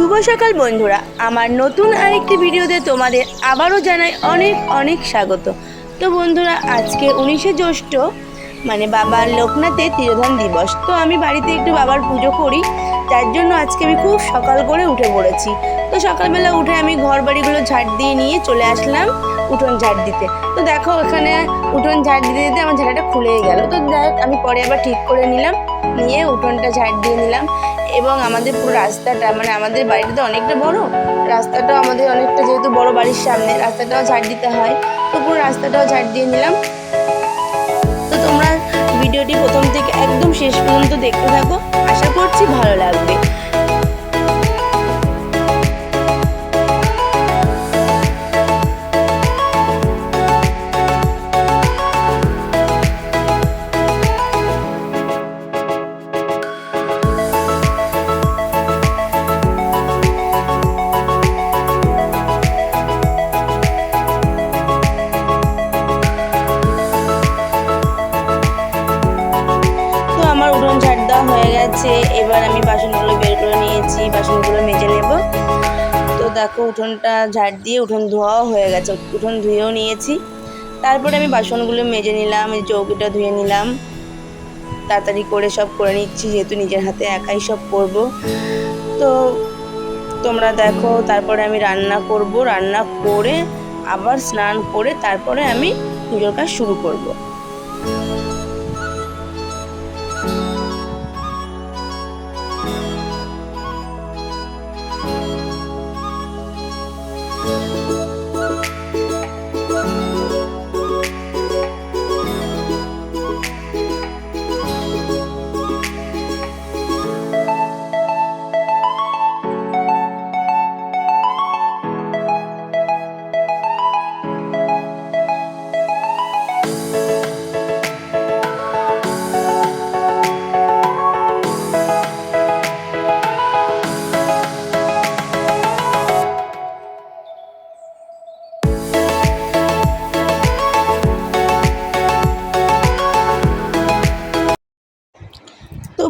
শুভ সকাল বন্ধুরা। আমার নতুন আরেকটি ভিডিওতে তোমাদের আবারও জানাই অনেক অনেক স্বাগত। তো বন্ধুরা, আজকে উনিশে জ্যৈষ্ঠ মানে বাবার লোকনাথের তিরোধান দিবস। তো আমি বাড়িতে একটু বাবার পুজো করি, তার জন্য আজকে আমি খুব সকাল করে উঠে পড়েছি। তো সকালবেলা উঠে আমি ঘর বাড়িগুলো ঝাড় দিয়ে নিয়ে চলে আসলাম উঠোন ঝাড় দিতে। তো দেখো, এখানে উঠোন ঝাড় দিতে দিতে আমার ঝাড়াটা খুলেই গেল। তো দেখ, আমি পরে আবার ঠিক করে নিলাম, নিয়ে উঠোনটা ঝাড় দিয়ে নিলাম। এবং আমাদের পুরো রাস্তাটা মানে আমাদের বাড়িটা তো অনেকটা বড়, রাস্তাটাও আমাদের অনেকটা যেহেতু বড় বাড়ির সামনে, রাস্তাটাও ঝাড় দিতে হয়। তো পুরো রাস্তাটাও ঝাড় দিয়ে নিলাম। তো তোমরা ভিডিওটি প্রথম থেকে একদম শেষ পর্যন্ত দেখতে থাকো। আশা করছি ভালো লাগবে। এবার আমি বাসনগুলো বের করে নিয়েছি, বাসনগুলো মেজে নেব। তো দেখো, উঠোনটা ঝাড় দিয়ে উঠোন ধোয়াও হয়ে গেছে, উঠোন ধুয়েও নিয়েছি। তারপরে আমি বাসনগুলো মেজে নিলাম চৌকিটা ধুয়ে নিলাম। তাড়াতাড়ি করে সব করে নিচ্ছি, যেহেতু নিজের হাতে একাই সব করব। তো তোমরা দেখো, তারপরে আমি রান্না করব, রান্না করে আবার স্নান করে তারপরে আমি পুজোর কাজ শুরু করব।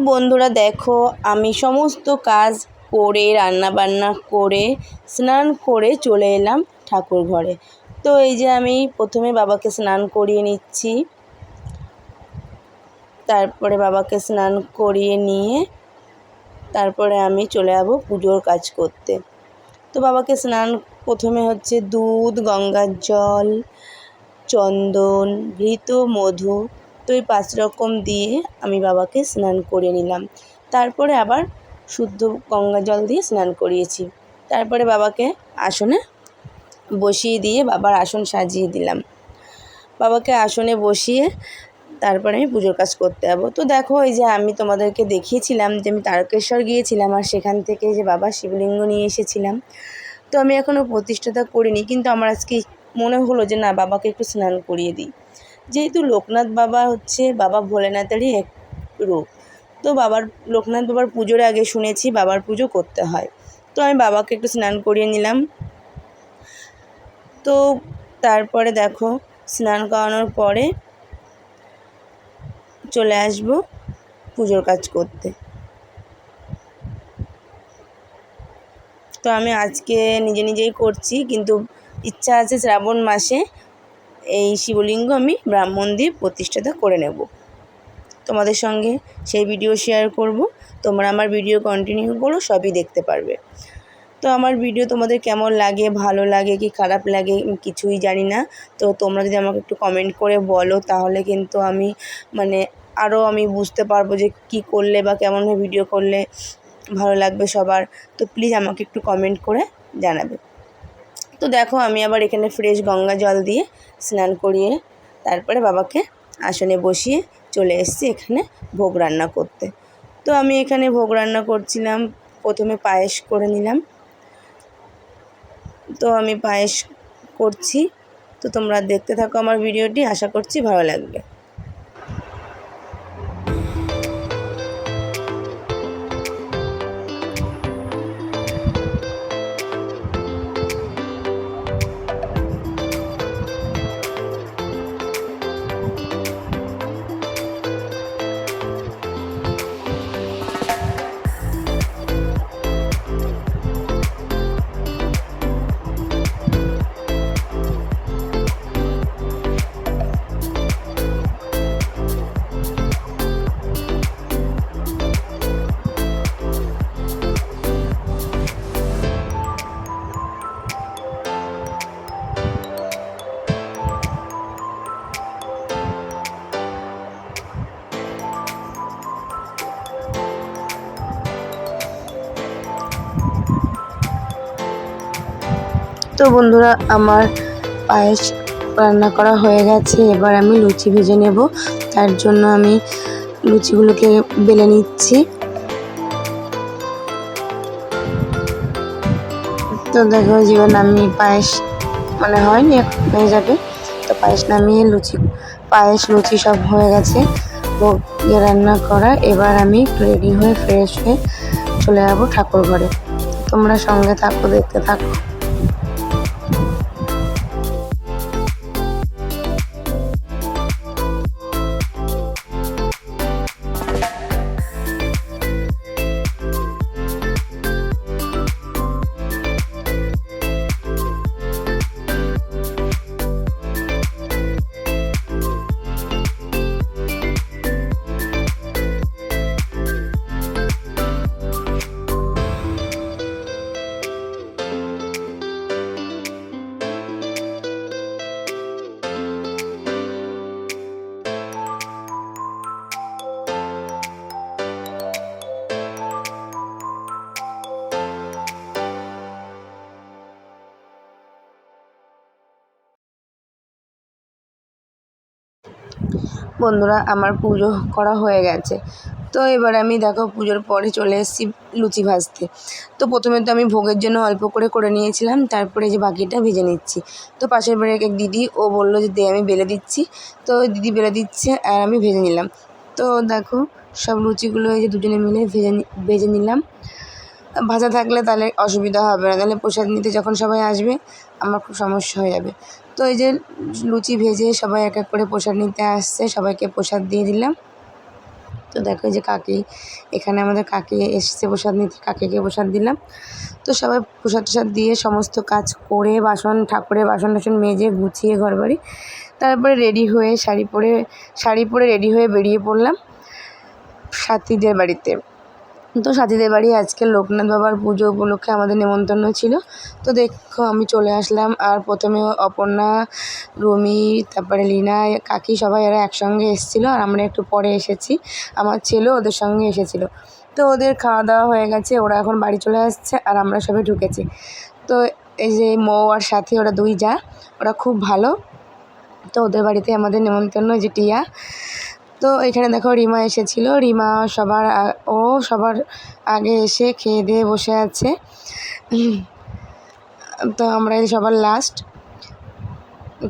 বন্ধুরা, দেখো আমি সমস্ত কাজ করে রান্না বান্না করে, স্নান করে চলে এলাম ঠাকুর ঘরে। তো এই যে আমি প্রথমে বাবাকে স্নান করিয়ে নিচ্ছি। তারপরে বাবাকে স্নান করিয়ে নিয়ে তারপরে আমি চলে যাব পুজোর কাজ করতে। তো বাবাকে স্নান, প্রথমে হচ্ছে দুধ, গঙ্গার জল, চন্দন, ঘৃত, মধু তো এই পাঁচ রকম দিয়ে আমি বাবাকে স্নান করে নিলাম। তারপরে আবার শুদ্ধ গঙ্গা জল দিয়ে স্নান করিয়েছি। তারপরে বাবাকে আসনে বসিয়ে দিয়ে বাবার আসন সাজিয়ে দিলাম। বাবাকে আসনে বসিয়ে তারপরে আমি পুজোর কাজ করতে যাব। তো দেখো, এই যে আমি তোমাদেরকে দেখিয়েছিলাম যে আমি তারকেশ্বর গিয়েছিলাম আর সেখান থেকে যে বাবা শিবলিঙ্গ নিয়ে এসেছিলাম, তো আমি এখনও প্রতিষ্ঠাতা করিনি। কিন্তু আমার আজকে মনে হলো যে না, বাবাকে একটু স্নান করিয়ে দিই। যেহেতু লোকনাথ বাবা হচ্ছে বাবা ভোলেনাথেরই এক রূপ। তো বাবার, লোকনাথ বাবার পুজোর আগে শুনেছি বাবার পুজো করতে হয়। তো আমি বাবাকে একটু স্নান করিয়ে নিলাম। তো তারপরে দেখো, স্নান করানোর পরে চলে আসব পুজোর কাজ করতে। তো আমি আজকে নিজে নিজেই করছি, কিন্তু ইচ্ছা আছে শ্রাবণ মাসে এই শিবলিঙ্গ আমি ব্রাহ্মণ দিয়ে প্রতিষ্ঠাতা করে নেব। তোমাদের সঙ্গে সেই ভিডিও শেয়ার করব। তোমরা আমার ভিডিও কন্টিনিউ করো, সবই দেখতে পারবে। তো আমার ভিডিও তোমাদের কেমন লাগে, ভালো লাগে কি খারাপ লাগে কিছুই জানি না। তো তোমরা যদি আমাকে একটু কমেন্ট করে বলো, তাহলে কিন্তু আমি মানে আরও আমি বুঝতে পারব যে কি করলে বা কেমনভাবে ভিডিও করলে ভালো লাগবে সবার। তো প্লিজ আমাকে একটু কমেন্ট করে জানাবে। তো দেখো আমি আবার এখানে ফ্রেশ গঙ্গা জল দিয়ে স্নান করিয়ে তারপরে বাবাকে আসনে বসিয়ে চলে এসেছি এখানে ভোগ রান্না করতে। তো আমি এখানে ভোগ রান্না করছিলাম, প্রথমে পায়েস করে নিলাম। তো আমি পায়েস করছি। তো তোমরা দেখতে থাকো আমার ভিডিওটি, আশা করছি ভালো লাগবে। তো বন্ধুরা, আমার পায়েস রান্না করা হয়ে গেছে। এবার আমি লুচি ভেজে নেব। তার জন্য আমি লুচিগুলোকে বেলে নিচ্ছি। তো দেখো, জীবন আমি পায়েস মানে হয়নি হয়ে যাবে। তো পায়েস নামিয়ে লুচি, পায়েস, লুচি সব হয়ে গেছে। ভোগ দিয়ে রান্না করা। এবার আমি রেডি হয়ে ফ্রেশ হয়ে চলে যাব ঠাকুর ঘরে তোমরা সঙ্গে থাকো, দেখতে থাকো। বন্ধুরা, আমার পুজো করা হয়ে গেছে। তো এবার আমি দেখো পুজোর পরে চলে এসেছি লুচি ভাজতে। তো প্রথমে তো আমি ভোগের জন্য অল্প করে করে নিয়েছিলাম, তারপরে যে বাকিটা ভেজে নিচ্ছি। তো পাশের বাড়ির এক দিদি, ও বলল যে, দে, আমি বেলে দিচ্ছি। তো দিদি বেলে দিচ্ছে আর আমি ভেজে নিলাম। তো দেখো সব লুচিগুলো এই যে দুজনে মিলে ভেজে ভেজে নিলাম। ভাজা থাকলে তাহলে অসুবিধা হবে না। তাহলে প্রসাদ নিতে যখন সবাই আসবে, আমার খুব সমস্যা হয়ে যাবে। তো এই যে লুচি ভেজে সবাই এক এক করে প্রসাদ নিতে আসছে, সবাইকে প্রসাদ দিয়ে দিলাম। তো দেখো যে কাকি, এখানে আমাদের কাকি এসেছে প্রসাদ নিতে, কাকিকে প্রসাদ দিলাম। তো সবাই প্রসাদ টসাদ দিয়ে সমস্ত কাজ করে বাসন, ঠাকুরের বাসন টাসন মেজে গুছিয়ে ঘর বাড়ি তারপরে রেডি হয়ে শাড়ি পরে শাড়ি পরে রেডি হয়ে বেরিয়ে পড়লাম সাথীদের বাড়িতে। তো সাথীদের বাড়ি আজকে লোকনাথ বাবার পুজো উপলক্ষে আমাদের নেমন্তন্ন ছিল। তো দেখো, আমি চলে আসলাম আর প্রথমে অপর্ণা, রুমি, তারপরে লীনা, কাকি সবাই এরা একসঙ্গে এসেছিল আর আমরা একটু পরে এসেছি। আমার ছেলেও ওদের সঙ্গে এসেছিল। তো ওদের খাওয়া দাওয়া হয়ে গেছে, ওরা এখন বাড়ি চলে আসছে আর আমরা সবাই ঢুকেছি। তো এই যে মৌ আর সাথী, ওরা দুই যা, ওরা খুব ভালো। তো ওদের বাড়িতে আমাদের নেমন্তন্ন যে টিয়া তো এখানে দেখো রিমা এসেছিল। রিমা সবার ও সবার আগে এসে খেয়ে দিয়ে বসে আছে। তো আমরা সবার লাস্ট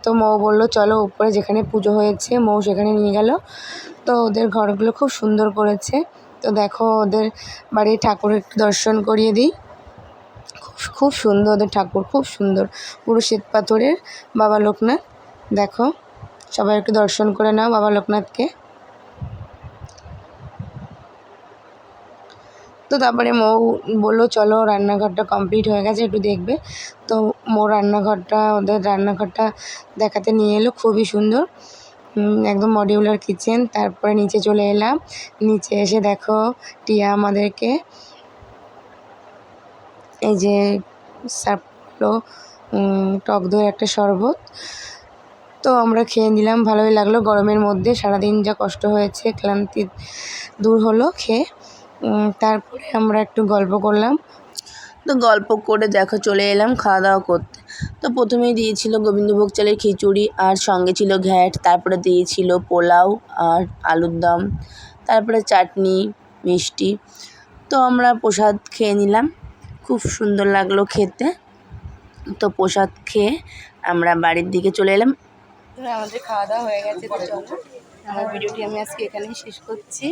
তো মৌ বলল, চলো উপরে যেখানে পুজো হয়েছে, মৌ সেখানে নিয়ে গেল। তো ওদের ঘরগুলো খুব সুন্দর করেছে। তো দেখো ওদের বাড়ির ঠাকুর একটু দর্শন করিয়ে দিই। খুব খুব সুন্দর ওদের ঠাকুর, খুব সুন্দর। পুরো শ্বেত পাথরের বাবা লোকনাথ। দেখো, সবাই একটু দর্শন করে নাও বাবা লোকনাথকে। তো তারপরে মৌ বলল চলো রান্নাঘরটা কমপ্লিট হয়ে গেছে একটু দেখবে। তো মৌ রান্নাঘরটা ওদের রান্নাঘরটা দেখাতে নিয়ে এলো খুবই সুন্দর। একদম মডিউলার কিচেন তারপরে নিচে চলে এলাম। নিচে এসে দেখো টিয়া আমাদেরকে এই যে উম, টক দইয়ের একটা শরবত। তো আমরা খেয়ে নিলাম ভালোই লাগল। গরমের মধ্যে সারাদিন যা কষ্ট হয়েছে ক্লান্তি দূর হলো খেয়ে তারপরে আমরা একটু গল্প করলাম। তো গল্প করে দেখো চলে এলাম খাওয়া দাওয়া করতে। তো প্রথমেই দিয়েছিল গোবিন্দভোগ চালের খিচুড়ি আর সঙ্গে ছিল ঘ্যাট তারপরে দিয়েছিল পোলাও আর আলুর দম তারপরে চাটনি মিষ্টি। তো আমরা প্রসাদ খেয়ে নিলাম। খুব সুন্দর লাগল খেতে। তো প্রসাদ খেয়ে আমরা বাড়ির দিকে চলে এলাম। আমাদের খাওয়া দাওয়া হয়ে গেছে আমার ভিডিওটি আমি আজকে এখানেই শেষ করছি।